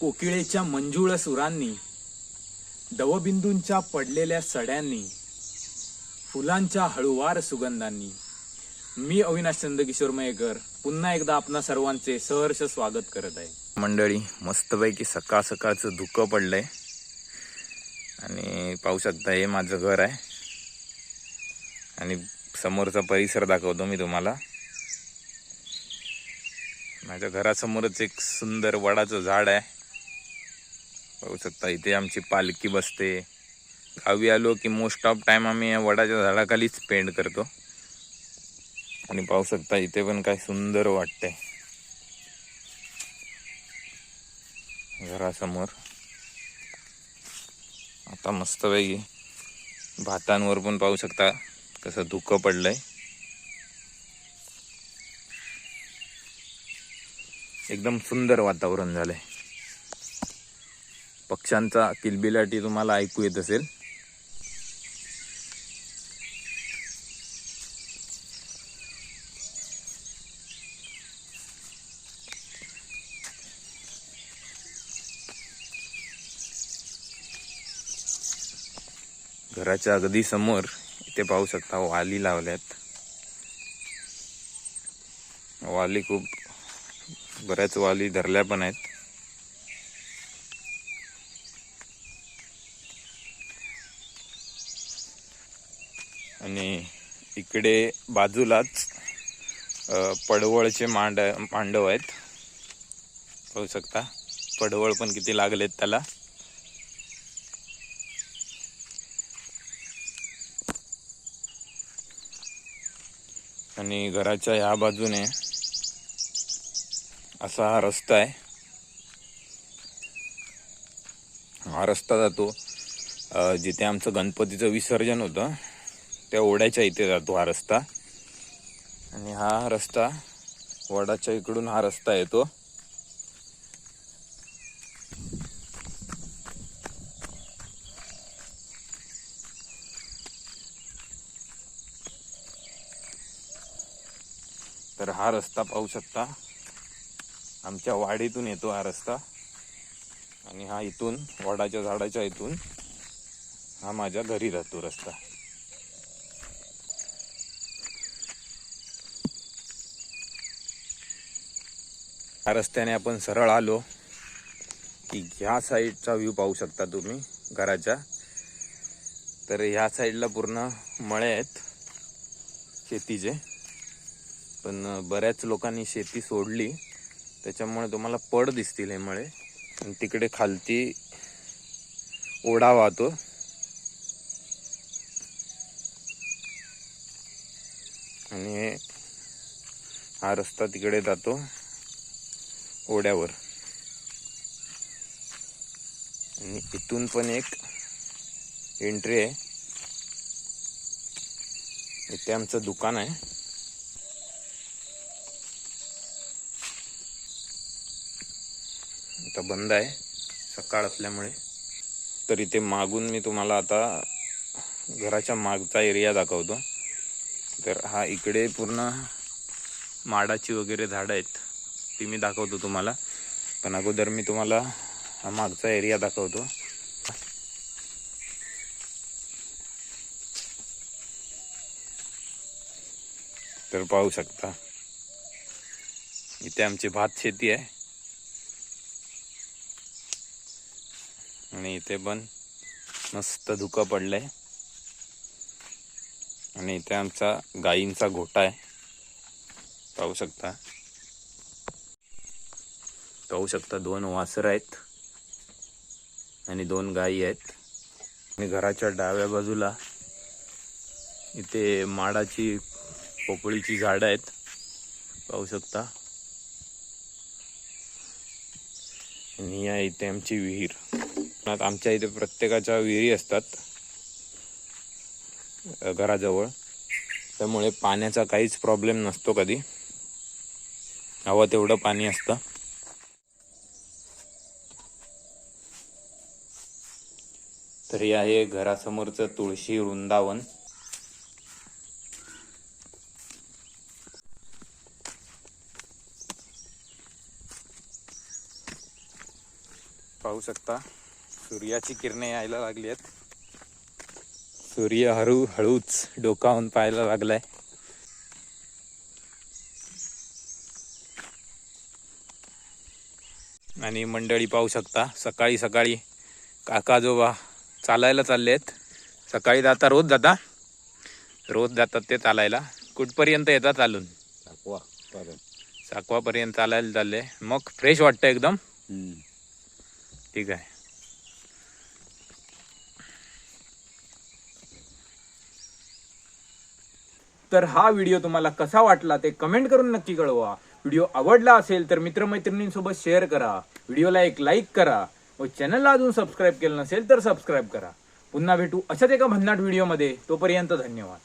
कोकिळेच्या मंजुळ सुरांनी दवबिंदूंच्या पडलेल्या सड्यांनी फुलांच्या हळुवार सुगंधांनी. मी अविनाश चंदकिशोर मयेकर पुन्हा एकदा आपणा सर्वांचे सहर्ष स्वागत करत आहे. मंडळी मस्तपैकी सकाळ सकाळचं धुकं पडलंय. आणि पाहू शकता हे माझं घर आहे. आणि समोरचा परिसर दाखवतो मी तुम्हाला. माझ्या घरासमोरच एक सुंदर वडाचं झाड आहे. पाहू शकता इथे आमची पालखी बसते. गावी आलो की मोस्ट ऑफ टाईम आम्ही या वडाच्या झाडाखालीच स्पेंड करतो. आणि पाहू शकता इथे पण काय सुंदर वाटतंय. घरासमोर. आता मस्तपैकी भातांवर पण पाहू शकता कसं धुकं पडलंय. एकदम सुंदर वातावरण झालंय. पक्ष्यांचा किलबिलाटी तुम्हाला ऐकू येत असेल. घराच्या अगदी समोर इथे पाहू शकता वाली लावल्यात. वाली खूप बऱ्याच वाली धरल्या पण आहेत. आणि इकडे बाजूलाच पडवळचे मांड मांडव आहेत. पाहू शकता. पडवळ पण किती लागलेत त्याला. आणि घराच्या ह्या बाजूने असा हा रस्ता आहे. हा रस्ता जातो जिथे आमचं गणपतीचं विसर्जन होतं. त्या ओढ्याच्या इथे जातो हा रस्ता. आणि हा रस्ता वडाच्या इकडून हा रस्ता येतो. तर हा रस्ता पाहू शकता. आमच्या वाडीतून येतो हा रस्ता. आणि हा इथून वडाच्या झाडाच्या इथून हा माझ्या घरी जातो रस्ता. या रस्त्याने आपण सरळ आलो की ह्या साईडचा व्ह्यू पाहू शकता तुम्ही घराच्या. तर ह्या साईडला पूर्ण मळे आहेत शेतीचे. पण बऱ्याच लोकांनी शेती सोडली त्याच्यामुळे तुम्हाला पड दिसतील हे मळे. आणि तिकडे खालती ओढा वाहतो आणि हा रस्ता तिकडे जातो. ओढ्यावर. आणि इथून पण एक एंट्री आहे. इथे आमचं दुकान आहे. आता बंद आहे. सकाळ असल्यामुळे. तर इथे मागून मी तुम्हाला आता घराच्या मागचा एरिया दाखवतो. तर हा इकडे पूर्ण माडाची वगैरे झाडं आहेत. ती मी दाखवतो तुम्हाला. पण अगोदर मी तुम्हाला हा मागचा एरिया दाखवतो. तर पाहू शकता. इथे आमची भात शेती आहे. आणि इथे पण मस्त धुकं पडलंय. आणि इथे आमचा गायींचा घोटा आहे. पाहू शकता. पाहू शकता दोन वासर आहेत आणि दोन गायी आहेत. आणि घराच्या डाव्या बाजूला इथे माडाची पोपळीची झाडं आहेत. पाहू शकता. आणि या इथे आमची विहीर. आमच्या इथे प्रत्येकाच्या विहिरी असतात घराजवळ. त्यामुळे पाण्याचा काहीच प्रॉब्लेम नसतो कधी. हवं तेवढं पाणी असतं. तर हे आहे घरासमोरचं तुळशी वृंदावन. पाहू शकता सूर्याची किरणे यायला लागली आहेत सूर्य हळू हळूच डोकावून पाहायला लागलाय. आणि मंडळी पाहू शकता सकाळी सकाळी काकाजोबा चालायला चालले आहेत. सकाळी जाता रोज जाता. रोज जातात ते चालायला. कुठपर्यंत येतात चालून? दाखवा परत साकवापर्यंत चालायला चालले. मग फ्रेश वाटतं एकदम. ठीक आहे. तर हा व्हिडिओ तुम्हाला कसा वाटला ते कमेंट करून नक्की कळवा. व्हिडिओ आवडला असेल तर मित्रमैत्रिणींसोबत शेअर करा. व्हिडिओला एक लाईक करा. व चॅनलला अजून सबस्क्राईब केलं नसेल तर सबस्क्राईब करा. पुन्हा भेटू अशाच एका भन्नाट व्हिडिओमध्ये तोपर्यंत धन्यवाद.